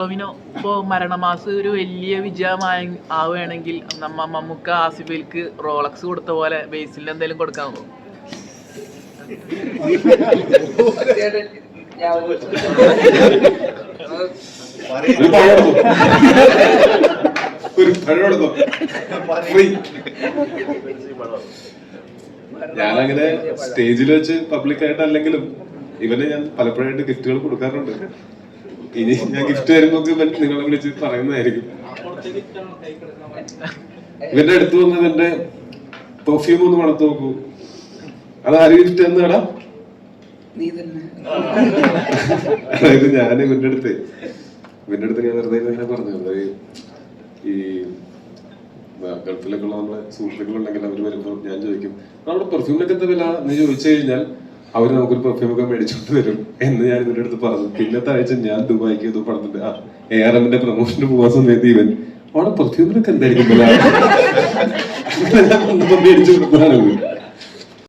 ടോവിനോ ഇപ്പോൾ മരണമാസ് ഒരു വലിയ വിജയമായ ആവുകയാണെങ്കിൽ നമ്മ മമ്മൂക്ക ആസിഫിൽക്ക് റോളക്സ് കൊടുത്ത പോലെ ബേസിൽ എന്തെങ്കിലും. Free. ഞാനങ്ങനെ സ്റ്റേജിൽ വെച്ച് പബ്ലിക് ആയിട്ട് അല്ലെങ്കിലും ഇവന് ഞാൻ പലപ്പോഴായിട്ട് ഗിഫ്റ്റുകൾ കൊടുക്കാറുണ്ട് ഇനി ഞാൻ ഗിഫ്റ്റ് വരുമ്പോ നിങ്ങളെ വിളിച്ച് പറയുന്നതായിരിക്കും. ഇവന്റെ അടുത്ത് വന്ന് എന്റെ പെർഫ്യൂം ഒന്ന് മണത്ത് നോക്കൂ. അത് ആര് ഗിഫ്റ്റ് എന്നാടാ അതായത് ഞാൻ ഇവന്റെ അടുത്ത്. ഇവന്റെ അടുത്ത് ഞാൻ വെറുതെ ഇങ്ങനെ പറഞ്ഞു. അതായത് ഈ ഗൾഫിലൊക്കെ ഉള്ള നമ്മളെ സുഹൃത്തുക്കളുണ്ടെങ്കിൽ അവർ വരുമ്പോൾ ഞാൻ ചോദിക്കും നമ്മുടെ പെർഫ്യൂമിനൊക്കെ എന്താ വില? എന്ന് ചോദിച്ചു കഴിഞ്ഞാൽ അവർ നമുക്കൊരു പെർഫ്യൂം ഒക്കെ മേടിച്ചോണ്ട് വരും എന്ന് ഞാൻ ഇവരുടെ അടുത്ത് പറഞ്ഞു പിന്നത്തെ ആഴ്ച ഞാൻ ദുബായിക്ക് ഏതോ പടത്തിന്റെ ആ എ ആർ എമ്മിന്റെ പ്രൊമോഷന് പോകാൻ സമയത്ത് ഇവൻ അവിടെ പെർഫ്യൂമിനൊക്കെ എന്തായിരിക്കും മേടിച്ചു ഇവൻ.